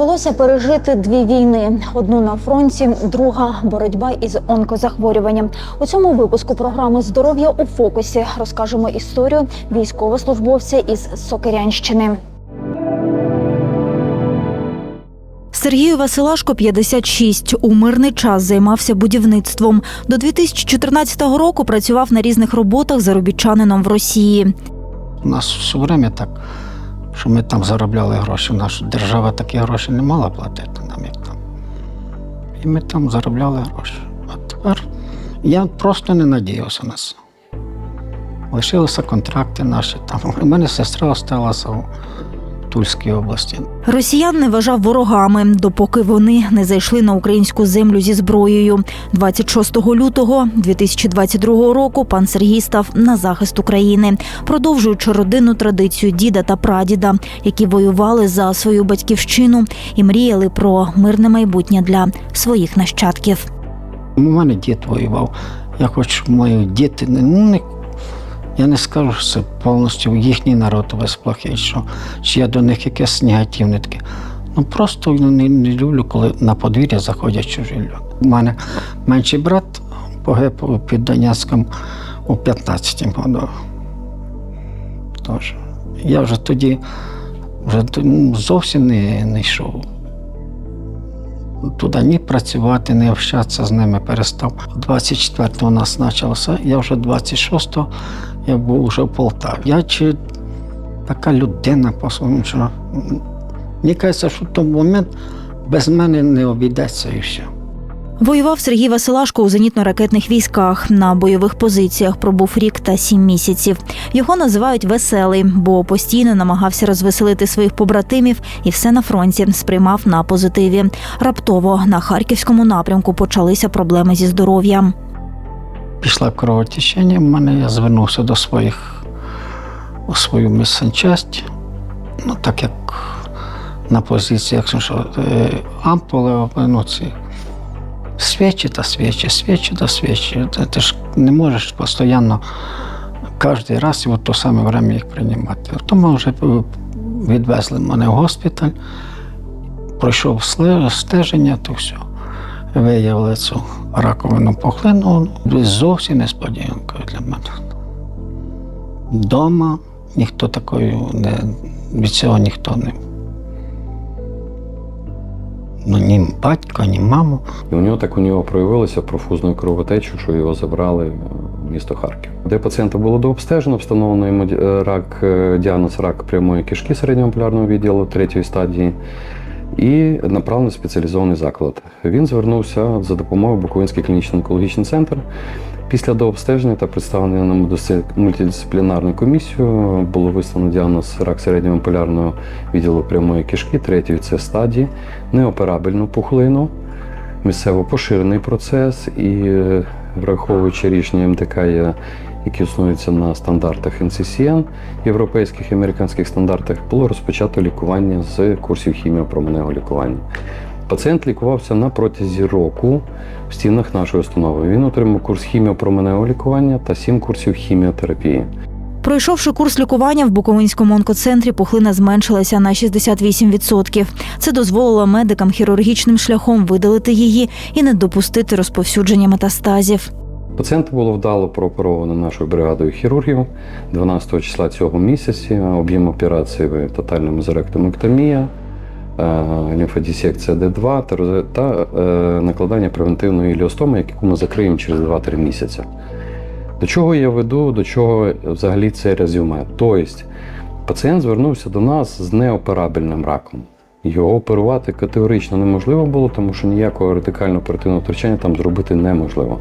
Довелося пережити дві війни: одну на фронті, друга боротьба із онкозахворюванням. У цьому випуску програми Здоров'я у фокусі розкажемо історію військовослужбовця із Сокирянщини. Сергію Василашко 56. У мирний час займався будівництвом. До 2014 року працював на різних роботах заробітчанином в Росії. У нас все время так, що ми там заробляли гроші. Наша держава такі гроші не мала платити нам, як там. І ми там заробляли гроші. А тепер я просто не надіявся на це. Лишилися контракти наші там. У мене сестра у Тульській області. Росіян не вважав ворогами, допоки вони не зайшли на українську землю зі зброєю. 26 лютого 2022 року пан Сергій став на захист України, продовжуючи родинну традицію діда та прадіда, які воювали за свою батьківщину і мріяли про мирне майбутнє для своїх нащадків. У мене дід воював. Я хочу, щоб мої діти не, ну, не я не скажу, що це повністю їхній народ весь плохий, що чи я до них якесь негативне таке. Ну просто не, не люблю, коли на подвір'я заходять чужі люди. У мене менший брат погиб під Донецьком у 15 году. Тож я вже тоді вже ну, зовсім не, не йшов. Туди ні працювати, ні общатися з ними перестав. 24-го у нас почалося, я вже 26-го я був вже в Полтаві. Я чи така людина, по-своєму, що мені кажеться, що в той момент без мене не обійдеться і все. Воював Сергій Василашко у зенітно-ракетних військах. На бойових позиціях пробув рік та сім місяців. Його називають веселий, бо постійно намагався розвеселити своїх побратимів і все на фронті сприймав на позитиві. Раптово на харківському напрямку почалися проблеми зі здоров'ям. Пішла кровотечення, в мене я звернувся до своїх у свою місценчасть. Ну, так як на позиціях, що е, ампули, ну, ці свічі та свічі, свічі та свічі. Ти, ж не можеш постійно кожен раз і в то саме время їх приймати. Тому вже відвезли мене в госпіталь, пройшов стеження, то все. Виявили цю раковину пухлину. Ну, Зовсім несподіванкою для мене. Дома ніхто такою не від цього ніхто не. Ну, ні батько, ні мама. І у нього так у нього проявилося профузна кровотеча, що його забрали в місто Харків. Де пацієнта було дообстежено, встановлено йому рак, е, діагноз рак прямої кишки середньополярного відділу третьої стадії. І направлений спеціалізований заклад. Він звернувся за допомогою Буковинський клінічний онкологічний центр. Після дообстеження та представлення на мультидисциплінарну комісію було виставлено діагноз рак середньополярного відділу прямої кишки третьої це стадії, неоперабельну пухлину, місцево поширений процес і враховуючи рішення МДК, є- які існуються на стандартах NCCN, європейських і американських стандартах, було розпочато лікування з курсів хіміопроменевого лікування. Пацієнт лікувався на протязі року в стінах нашої установи. Він отримав курс хіміопроменевого лікування та сім курсів хіміотерапії. Пройшовши курс лікування в Буковинському онкоцентрі, пухлина зменшилася на 68%. Це дозволило медикам хірургічним шляхом видалити її і не допустити розповсюдження метастазів. Пацієнта було вдало прооперовано нашою бригадою хірургів 12 числа цього місяця. Об'єм операції тотальна мезоректомектомія, е, лімфодісекція Д2 та, е, накладання превентивної іліостоми, яку ми закриємо через 2-3 місяці. До чого я веду, до чого взагалі це резюме? Тобто, пацієнт звернувся до нас з неоперабельним раком. Його оперувати категорично неможливо було, тому що ніякого радикального оперативного втручання там зробити неможливо.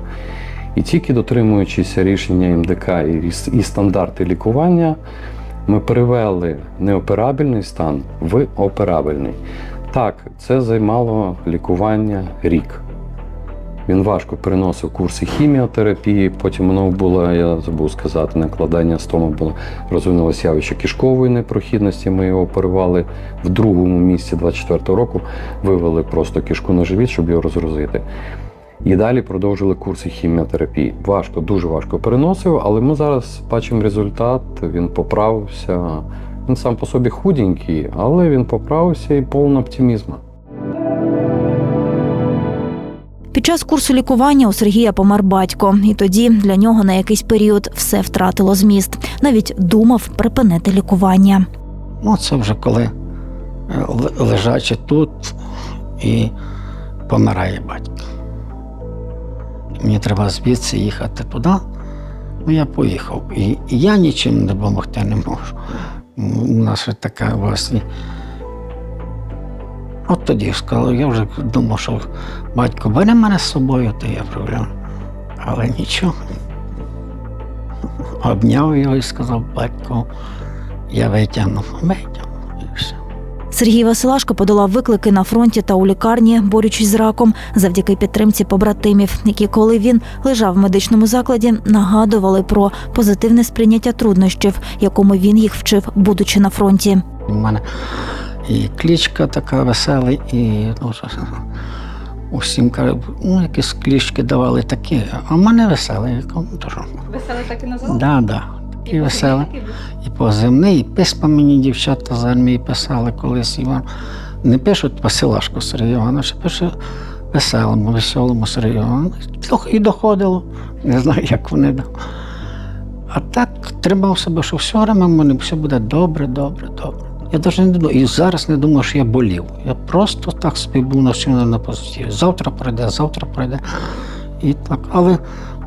І тільки дотримуючись рішення МДК і, і стандарти лікування, ми перевели неоперабельний стан в операбельний. Так, це займало лікування рік. Він важко переносив курси хіміотерапії, потім воно було, я забув сказати, накладання стома було розвинулося явище кишкової непрохідності. Ми його оперували в другому місці 24-го року, вивели просто кишку на живіт, щоб його розгрузити. І далі продовжили курси хіміотерапії. Важко, дуже важко переносив, але ми зараз бачимо результат. Він поправився, Він сам по собі худенький, але він поправився і повний оптимізму. Під час курсу лікування у Сергія помер батько, і тоді для нього на якийсь період все втратило зміст. Навіть думав припинити лікування. Ну, це вже коли е, лежачи тут і помирає батько. Мені треба звідси їхати туди. Ну, я поїхав. І, я нічим допомогти не можу. У нас така власне. От тоді сказав, я вже думав, що батько бере мене з собою, то я проблем. Але нічого. Обняв його і сказав, батько, я витягну, витягну. Сергій Василашко подолав виклики на фронті та у лікарні, борючись з раком, завдяки підтримці побратимів, які, коли він лежав в медичному закладі, нагадували про позитивне сприйняття труднощів, якому він їх вчив, будучи на фронті. У мене і клічка така весела, і ну, усім кажуть, ну, якісь клічки давали такі, а в мене веселий. «Ну, що? Так і назвали? Да, да. І позивний, і письма мені дівчата з армії писали колись Іван. Не пишуть Василашко Сергій Іванович, а пише веселому, веселому Сергію Івановичу. І доходило. Не знаю, як вони. А так тримав себе, що все время мене все буде добре, добре, добре. Я навіть не думав, і зараз не думав, що я болів. Я просто так собі був навчений на позитиві. Завтра пройде, завтра пройде. І так. Але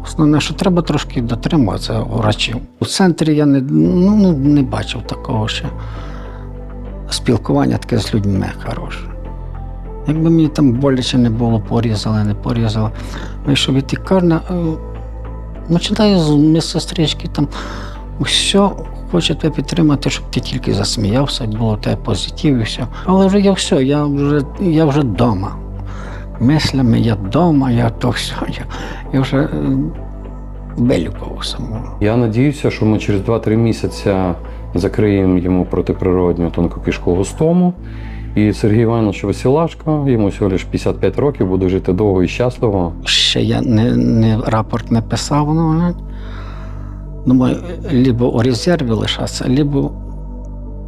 основне, що треба трошки дотримуватися врачів. У центрі я не, ну, не- не бачив такого ще спілкування таке з людьми хороше. Якби мені там боляче не було, порізали, не порізали. Вийшов від лікарня, е, починаю з медсестрички там все хоче тебе підтримати, щоб ти тільки засміявся, було тебе позитив і все. Але вже я все, я вже, я вже вдома. Мислями я вдома, я то все. Я, я вже е, вилікував самого. Я надіюся, що ми через 2-3 місяці закриємо йому протиприродню тонкокишкову стому. І Сергій Іванович Василашко, йому всього лише 55 років, буде жити довго і щасливо. ще я не, не рапорт не писав. Ну, думаю, либо у резерві лишатися, либо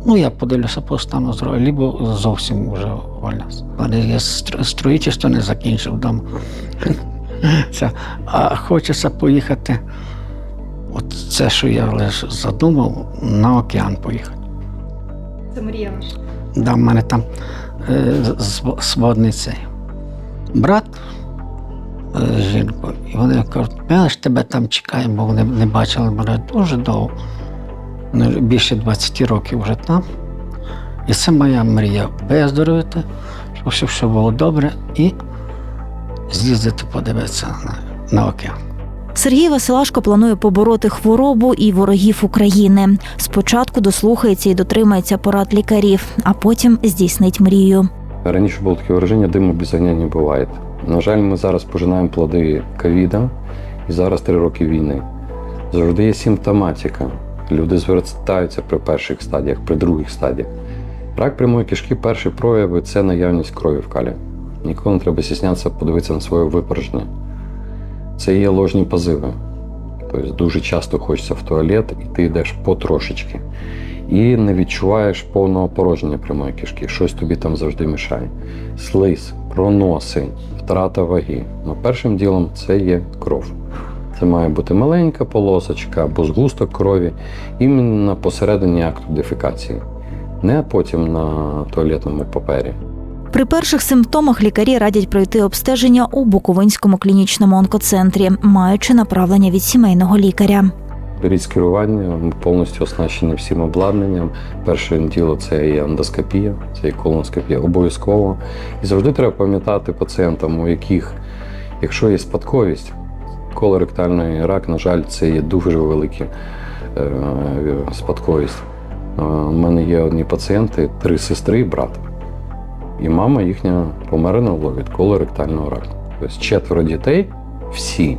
ну, я подивлюся по стану здоров'я, либо зовсім вже. Але я стро- строїтельство не закінчив вдома. Це, а хочеться поїхати. От це, що я лише задумав, на океан поїхати. Це мрія ваша. Да, в мене там е, сводний цей брат е, з жінкою. І вони кажуть, ми ж тебе там чекаємо, бо вони не бачили мене дуже довго. Вони більше 20 років вже там. І це моя мрія виздоровити, щоб все, все було добре, і з'їздити подивитися на, на океан. Сергій Василашко планує побороти хворобу і ворогів України. Спочатку дослухається і дотримається порад лікарів, а потім здійснить мрію. Раніше було таке враження, диму без огня не буває. На жаль, ми зараз пожинаємо плоди ковіда і зараз три роки війни. Завжди є симптоматика. Люди звертаються при перших стадіях, при других стадіях. Рак прямої кишки перші прояви це наявність крові в калі. Ніколи не треба стіснятися подивитися на своє випорожнення. Це є ложні позиви. Тобто дуже часто хочеться в туалет, і ти йдеш потрошечки. І не відчуваєш повного порожнення прямої кишки. Щось тобі там завжди мішає. Слиз, проноси, втрата ваги. Ну, першим ділом це є кров. Це має бути маленька полосочка або згусток крові, іменно посередині акту дефекації, не потім на туалетному папері. При перших симптомах лікарі радять пройти обстеження у Буковинському клінічному онкоцентрі, маючи направлення від сімейного лікаря. Беріть скерування, ми повністю оснащені всім обладнанням. Перше діло це є ендоскопія, це є колоноскопія обов'язково. І завжди треба пам'ятати пацієнтам, у яких, якщо є спадковість, колоректальний рак, на жаль, це є дуже велика е, спадковість. Е, У мене є одні пацієнти, три сестри і брат. І мама їхня померла від колоректального раку. Тобто четверо дітей, всі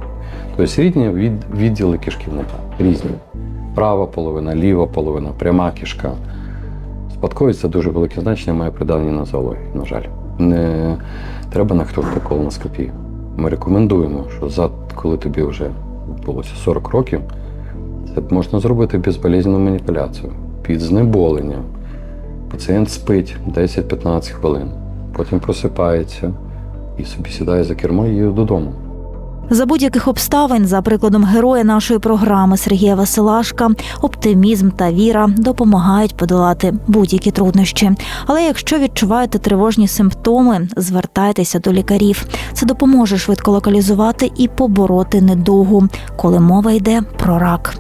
Тобто різні від, відділи кишківника. Різні. Права половина, ліва половина, пряма кишка. Спадковість це дуже велике значення має при даній нозології, на жаль. Не треба нахтувати колоноскопію. Ми рекомендуємо, що за, коли тобі вже відбулося 40 років, це можна зробити безболізну маніпуляцію. під знеболенням. Пацієнт спить 10-15 хвилин, потім просипається і собі сідає за кермо і їде додому. За будь-яких обставин, за прикладом героя нашої програми Сергія Василашка, оптимізм та віра допомагають подолати будь-які труднощі. Але якщо відчуваєте тривожні симптоми, звертайтеся до лікарів. Це допоможе швидко локалізувати і побороти недугу, коли мова йде про рак.